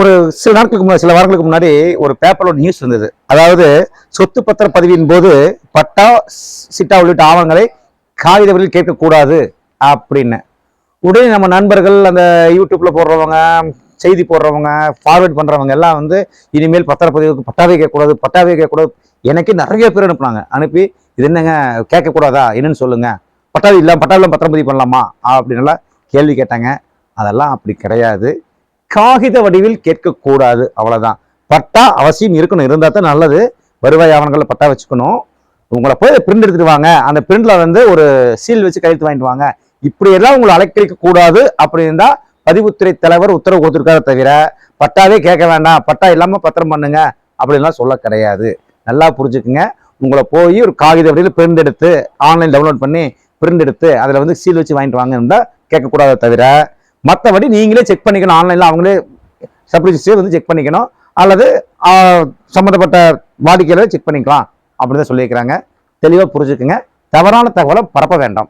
ஒரு சில நாட்களுக்கு முன்னாடி சில வாரங்களுக்கு முன்னாடி ஒரு பேப்பரில் ஒரு நியூஸ் இருந்தது. அதாவது சொத்து பத்திர பதிவின் போது பட்டா சிட்டா உள்ளிட்ட ஆவணங்களை காகித வழியில் கேட்கக்கூடாது அப்படின்னு. உடனே நம்ம நண்பர்கள் அந்த யூடியூப்பில் போடுறவங்க செய்தி போடுறவங்க ஃபார்வேர்ட் பண்ணுறவங்க எல்லாம் வந்து இனிமேல் பத்திரப்பதிவுக்கு பட்டாவே கேட்கக்கூடாது பட்டாவே கேட்கக்கூடாது. எனக்கே நிறைய பேர் அனுப்புனாங்க. அனுப்பி இது என்னங்க கேட்கக்கூடாதா? என்னன்னு சொல்லுங்கள் பட்டாவி இல்லாம பட்டாவில் பத்திரப்பதிவு பண்ணலாமா? அப்படின்லாம் கேள்வி கேட்டாங்க. அதெல்லாம் அப்படி கிடையாது. காகித வடிவில் கேட்கக்கூடாது. அவ்வளோதான் பட்டா அவசியம் இருக்கணும். இருந்தால் தான் நல்லது. வருவாய் ஆவணங்களில் பட்டா வச்சுக்கணும். உங்களை போய் பிரிண்ட் எடுத்துட்டு வாங்க. அந்த பிரிண்ட்ல வந்து ஒரு சீல் வச்சு கையெழுத்து வாங்கிட்டு வாங்க. இப்படியெல்லாம் உங்களை அலைக்கழிக்க கூடாது. அப்படி இருந்தால் பதிவுத்துறை தலைவர் உத்தரவு கொடுத்துருக்காரு தவிர பட்டாவே கேட்க வேண்டாம். பட்டா இல்லாமல் பத்திரம் பண்ணுங்க. அப்படின்லாம் சொல்ல கிடையாது. நல்லா புரிஞ்சுக்குங்க. உங்களை போய் ஒரு காகித வடிவில் பிரிண்ட் எடுத்து ஆன்லைன் டவுன்லோட் பண்ணி பிரிண்ட் எடுத்து அதில் வந்து சீல் வச்சு வாங்கிட்டு வாங்க இருந்தால் கேட்கக்கூடாதே தவிர மற்றபடி நீங்களே செக் பண்ணிக்கணும். ஆன்லைனில் அவங்களே சப்ரிஜிஸ்டே வந்து செக் பண்ணிக்கணும். அல்லது சம்மந்தப்பட்ட வாடிக்கையாளர் செக் பண்ணிக்கலாம். அப்படின்னு தான் சொல்லியிருக்கிறாங்க. தெளிவாக புரிஞ்சுக்குங்க. தவறான தகவலை பரப்ப வேண்டாம்.